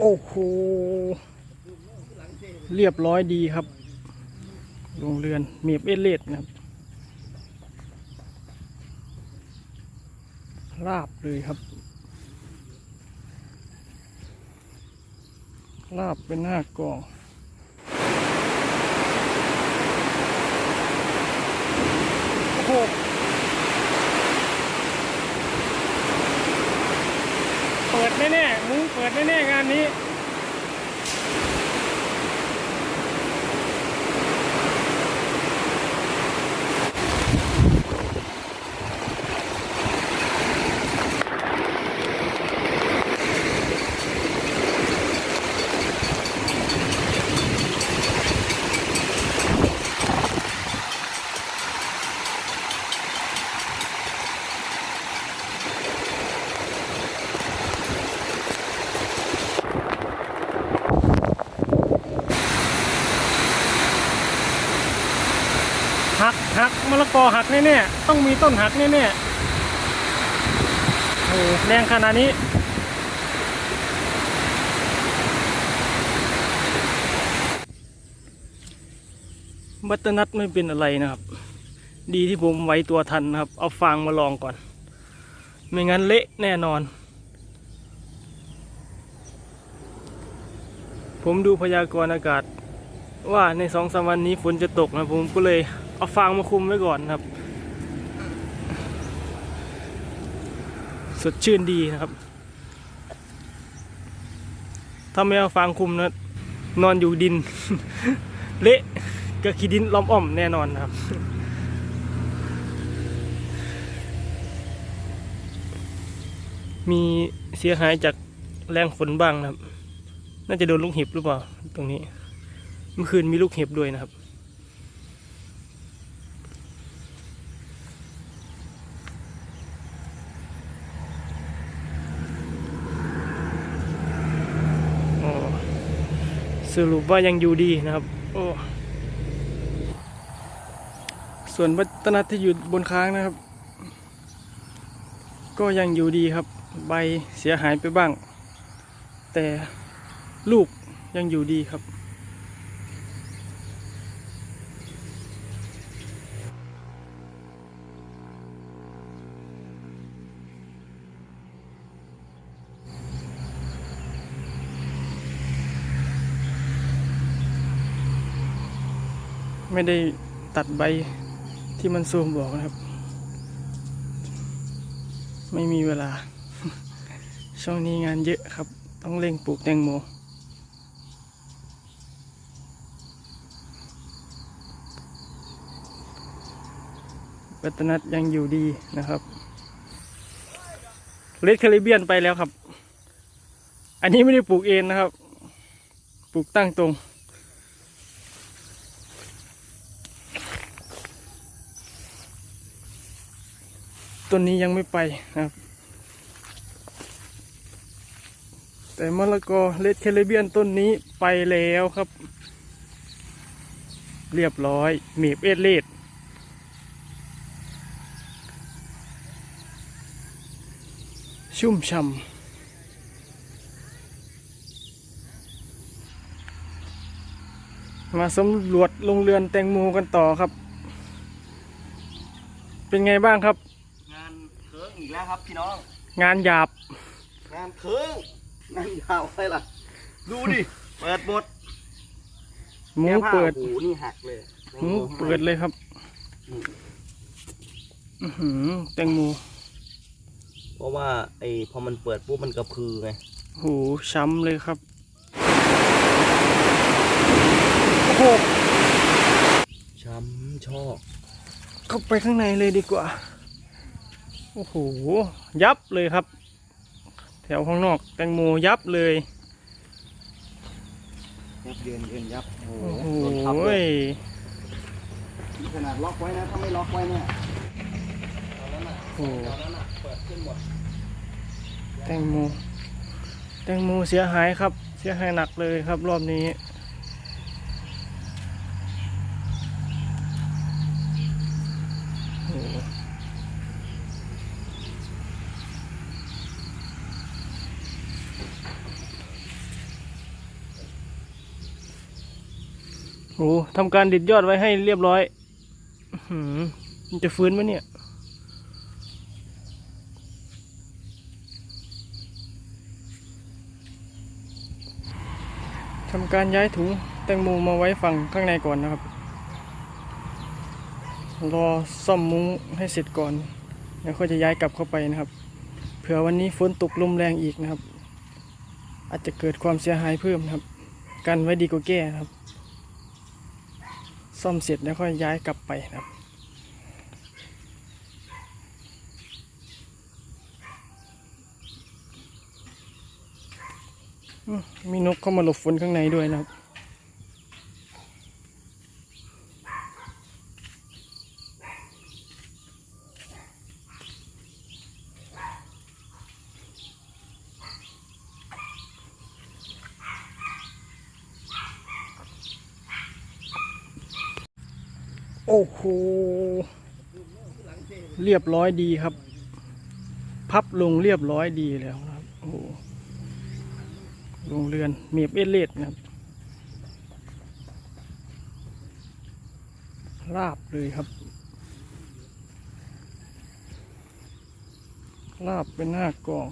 โอ้โห เรียบร้อยดีครับ โรงเรือนเมียบเอเลดนะครับ ราบเลยครับ ราบเป็นหน้ากอง โอ้โห เปิดแน่ๆมุ้งเปิ ดแน่ๆงานนี้ หักหักมะละกอหักแน่ๆต้องมีต้นหักแน่ๆโอ้แรงขนาดนี้บัตนัทไม่เป็นอะไรนะครับ ดีที่ผมไว้ตัวทันนะครับ เอาฟางมาลองก่อน ไม่งั้นเละแน่นอน ผมดูพยากรณ์อากาศ ว่าในสองสามวันนี้ฝนจะตกนะผมก็เลย เอาฟางมาคุมไว้ก่อนครับ สดชื่นดีนะครับ ถ้าไม่เอาฟางคุมนะนอนอยู่ดิน เละก็ขี้ดินล้อมอ้อมแน่นอนนะครับมีเสียหายจากแรงฝนบ้างนะครับ น่าจะโดนลูกเห็บหรือเปล่า ตรงนี้ เมื่อคืนมีลูกเห็บด้วยนะครับ สรุปว่ายังอยู่ดีนะครับ โอ้ ส่วนวัฒนธที่อยู่บนค้างนะครับ ก็ยังอยู่ดีครับ ใบเสียหายไปบ้าง แต่ลูกยังอยู่ดีครับ ไม่ได้ตัดใบที่มันซูมบอกนะครับ ไม่มีเวลา ช่วงนี้งานเยอะครับ ต้องเร่งปลูกแตงโมปัตนัดยังอยู่ดีนะครับเลดคาริเบียนไปแล้วครับ อันนี้ไม่ได้ปลูกเองนะครับ ปลูกตั้งตรง ต้นนี้ยังไม่ไปนะครับ แต่มะละกอเลดแคริเบียนต้นนี้ไปแล้วครับ เรียบร้อยเมีบเอ็ดเลดชุ่มช่ำมาสำรวจโรงเรือนแตงโมกันต่อครับ เป็นไงบ้างครับ อีกแล้วครับ พี่น้อง งานหยาบ งานเคิร์งงานยาวอะไรล่ะ ดูดิ เปิดหมดหมูแก้ผ้าเปิดโอ้โหนี่หักเลยหมูเปิดเลยครับ อือหือแตงโมเพราะว่าไอ้พอมันเปิดปุ๊บมันกระพือไง โหช้ำเลยครับโอ้โหช้ำชอกเข้าไปข้างในเลยดีกว่า โอ้โห ยับเลยครับ แถวข้างนอกแตงโมยับเลย ยับเยินเยินยับ โอ้โอ้โหโดนทับเลย นี่ขนาดล็อกไว้นะ ถ้าไม่ล็อกไว้เนี่ยตอนนั้นน่ะโอ้โหตอนนั้นน่ะเปิดขึ้นหมด แตงโม แตงโมเสียหายครับ เสียหายหนักเลยครับรอบนี้ โอ้ทำการดิดยอดไว้ให้เรียบร้อยมันจะฟื้นไหมเนี่ย ทำการย้ายถุงแตงโมมาไว้ฝั่งข้างในก่อนนะครับ รอซ่อมมุ้งให้เสร็จก่อน แล้วก็จะย้ายกลับเข้าไปนะครับ เผื่อวันนี้ฝนตกลมแรงอีกนะครับ อาจจะเกิดความเสียหายเพิ่มนะครับ กันไว้ดีกว่าแก้ครับ ซ่อมเสร็จแล้วค่อยย้ายกลับไปนะครับมีนกเข้ามาหลบฝนข้างในด้วยนะครับ อ้โห เรียบร้อยดีครับ พับลงเรียบร้อยดีแล้วครับ โอ้โหโรงเรือนเมียบเอเลดนะครับราบเลยครับ ราบเป็นหน้ากอง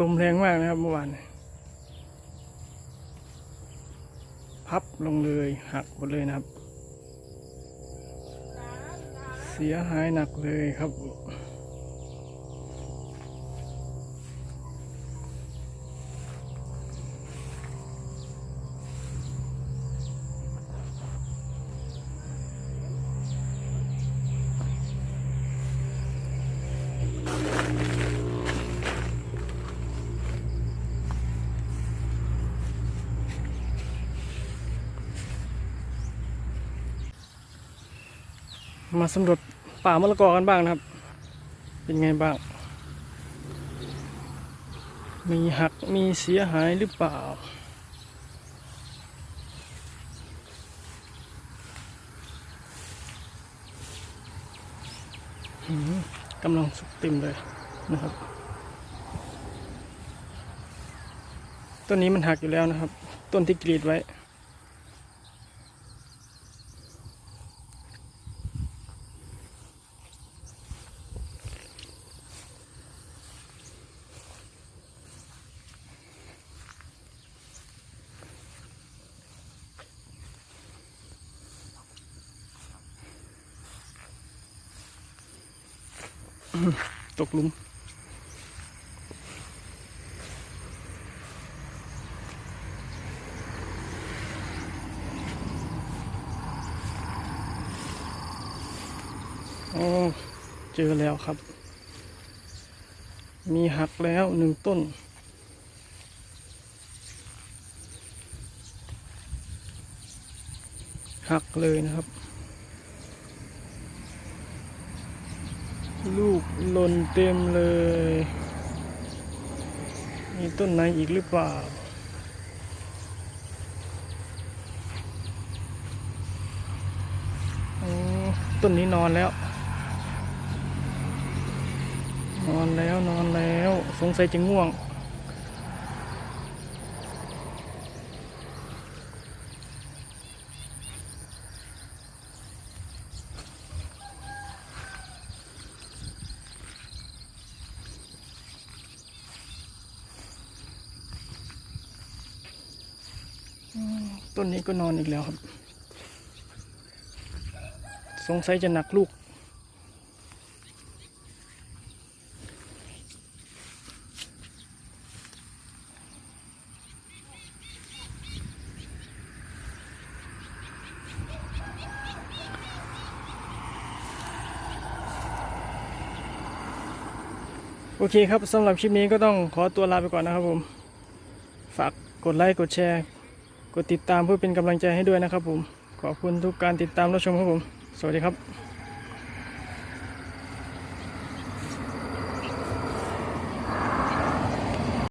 ลมแรงมากนะครับเมื่อวานพับลงเลยหักหมดเลยนะครับ เสียหายหนักเลยครับ มาสำรวจป่ามะละกอกันบ้างนะครับ เป็นไงบ้าง มีหักมีเสียหายหรือเปล่าอืมกำลังสุกเต็มเลยนะครับ ต้นนี้มันหักอยู่แล้วนะครับ ต้นที่กรีดไว้ ตกลุมอ๋อเจอแล้วครับ มีหักแล้วหนึ่งต้น หักเลยนะครับ ลูกหล่นเต็มเลย มีต้นไหนอีกหรือเปล่า ต้นนี้นอนแล้ว นอนแล้วนอนแล้ว สงสัยจะง่วง ต้นนี้ก็นอนอีกแล้วครับ สงสัยจะหนักลูก โอเคครับสำหรับคลิปนี้ก็ต้องขอตัวลาไปก่อนนะครับผม ฝากกดไลค์ กดแชร์ กดติดตามเพื่อเป็นกำลังใจให้ด้วยนะครับผม ขอบคุณทุกการติดตามรับชมครับผม สวัสดีครับ